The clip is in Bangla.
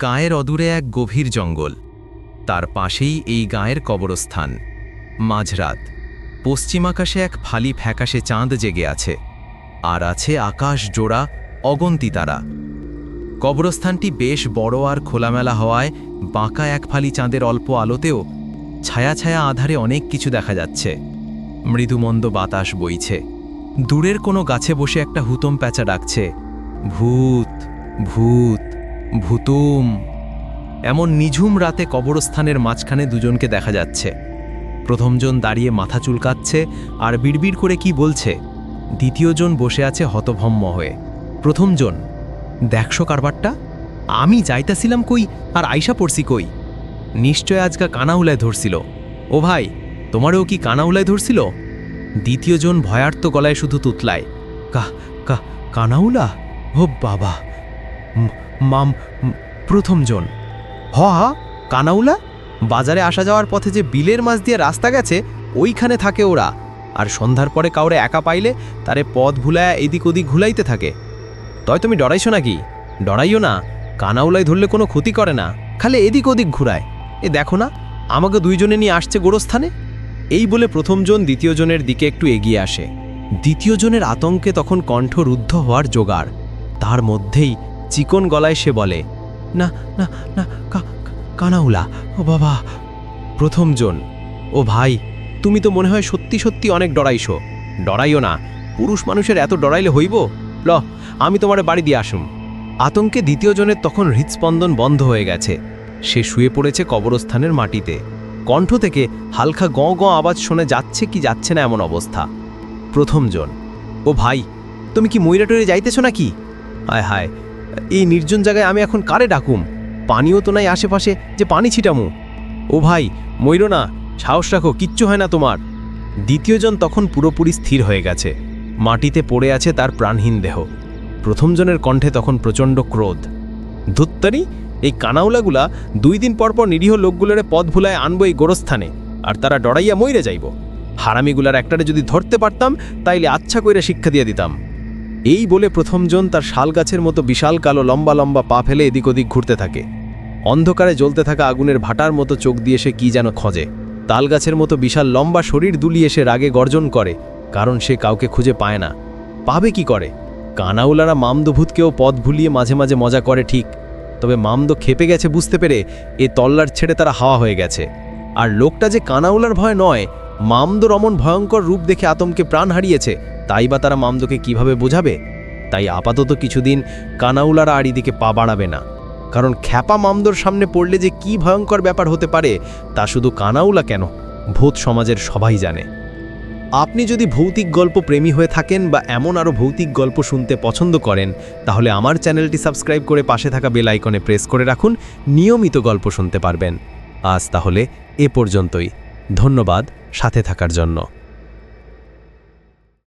গায়ের অদূরে এক গভীর জঙ্গল। তার পাশেই এই গায়ের কবরস্থান। মাঝরাত। পশ্চিম আকাশে এক ফালি ফ্যাকাশে চাঁদ জেগে আছে। আর আছে আকাশ জোড়া অগন্তি তারা। কবরস্থানটি বেশ বড় আর খোলামেলা হওয়ায় বাঁকা এক ফালি চাঁদের অল্প আলোতেও ছায়া ছায়া আধারে অনেক কিছু দেখা যাচ্ছে। মৃদুমন্দ বাতাস বইছে। দূরের কোনো গাছে বসে একটা হুতম প্যাঁচা ডাকছে। ভূত ভূত ভূতুম। এমন নিঝুম রাতে কবরস্থানের মাঝখানে দুজনকে দেখা যাচ্ছে। প্রথমজন দাঁড়িয়ে মাথা চুলকাচ্ছে আর বিড়বিড় করে কি বলছে। দ্বিতীয়জন বসে আছে হতভম্ম হয়ে। প্রথমজন, দেখছ কারবারটা? আমি যাইতাছিলাম কই আর আইসা পড়ছি কই? নিশ্চয় আজকা কানাউলায় ধরছিল। ও ভাই, তোমারও কি কানাউলায় ধরছিল? দ্বিতীয়জন ভয়ার্ত গলায় শুধু তুতলায় কা কা কানাউলা ও বাবা মাম প্রথমজন। হ, হা, কানাউলা? বাজারে আসা যাওয়ার পথে যে বিলের মাছ দিয়ে রাস্তা গেছে, ওইখানে থাকে ওরা। আর সন্ধ্যার পরে কাউরে একা পাইলে তারে পথ ভুলায় এদিক ওদিক ঘুলাইতে থাকে। তয় তুমি ডরাইছো নাকি? ডরাইও না। কানাউলাই ধরলে কোনো ক্ষতি করে না। খালি এদিক ওদিক ঘুরায়। এ দেখো না, আমাকে দুইজনে নিয়ে আসছে গোরস্থানে? এই বলে প্রথমজন দ্বিতীয়জনের দিকে একটু এগিয়ে আসে। দ্বিতীয়জনের আতঙ্কে তখন কণ্ঠ রুদ্ধ হওয়ার জোগাড়। তার মধ্যেই চিকন গলায় সে বলে, না না না কানাউলা, ও বাবা। প্রথমজন, ও ভাই, তুমি তো মনে হয় সত্যি সত্যি অনেক ডরাইছো। ডরাইও না, পুরুষ মানুষের এত ডরাইলে হইব? ল, আমি তোমার বাড়ি দিয়ে আসুম। আতঙ্কে দ্বিতীয়জনের তখন হৃৎস্পন্দন বন্ধ হয়ে গেছে। সে শুয়ে পড়েছে কবরস্থানের মাটিতে। কণ্ঠ থেকে হালকা গঁ গঁ আওয়াজ শোনা যাচ্ছে কি যাচ্ছে না এমন অবস্থা। প্রথমজন, ও ভাই, তুমি কি ময়রা টরে যাইতেছো নাকি? হায় হায় এই নির্জন জায়গায় আমি এখন কারে ডাকুম? পানিও তো নাই আশেপাশে যে পানি ছিটামু। ও ভাই ময়ূর না, সাহস রাখো, কিচ্ছু হয় না তোমার। দ্বিতীয়জন তখন পুরোপুরি স্থির হয়ে গেছে। মাটিতে পড়ে আছে তার প্রাণহীন দেহ। প্রথমজনের কণ্ঠে তখন প্রচণ্ড ক্রোধ। ধুত্তারি, এই কানাউলাগুলা দুই দিন পর পর নিরীহ লোকগুলোরে পথ ভুলায় আনব এই গোরস্থানে, আর তারা ডরাইয়া মইরে যাইব। হারামিগুলার একটারে যদি ধরতে পারতাম, তাইলে আচ্ছা কইরা শিক্ষা দিয়ে দিতাম। এই বলে প্রথমজন তার শাল গাছের মতো বিশাল কালো লম্বা লম্বা পা ফেলে এদিক ওদিক ঘুরতে থাকে। অন্ধকারে জ্বলতে থাকা আগুনের ভাটার মতো চোখ দিয়ে সে কি যেন খোঁজে। তাল গাছের মতো বিশাল লম্বা শরীর দুলিয়ে সে রাগে গর্জন করে, কারণ সে কাউকে খুঁজে পায় না। পাবে কি করে? কানাউলারা মামদভূতকেও পথ ভুলিয়ে মাঝে মাঝে মজা করে ঠিক, তবে মামদ খেপে গেছে বুঝতে পেরে এ তল্লার ছেড়ে তারা হাওয়া হয়ে গেছে। আর লোকটা যে কানাউলার ভয় নয়, মামদ রমন ভয়ঙ্কর রূপ দেখে আতমকে প্রাণ হারিয়েছে তাই বা তারা মামদকে কীভাবে বোঝাবে? তাই আপাতত কিছুদিন কানাউলারা আর এদিকে পা বাড়াবে না। কারণ খ্যাপা মামদোর সামনে পড়লে যে কি ভয়ঙ্কর ব্যাপার হতে পারে, তা শুধু কানাউলা কেন? ভূত সমাজের সবাই জানে। আপনি যদি ভৌতিক গল্প প্রেমী হয়ে থাকেন বা এমন আরও ভৌতিক গল্প শুনতে পছন্দ করেন, তাহলে আমার চ্যানেলটি সাবস্ক্রাইব করে পাশে থাকা বেল আইকনে প্রেস করে রাখুন, নিয়মিত গল্প শুনতে পারবেন। আজ তাহলে এ পর্যন্তই। ধন্যবাদ, সাথে থাকার জন্য।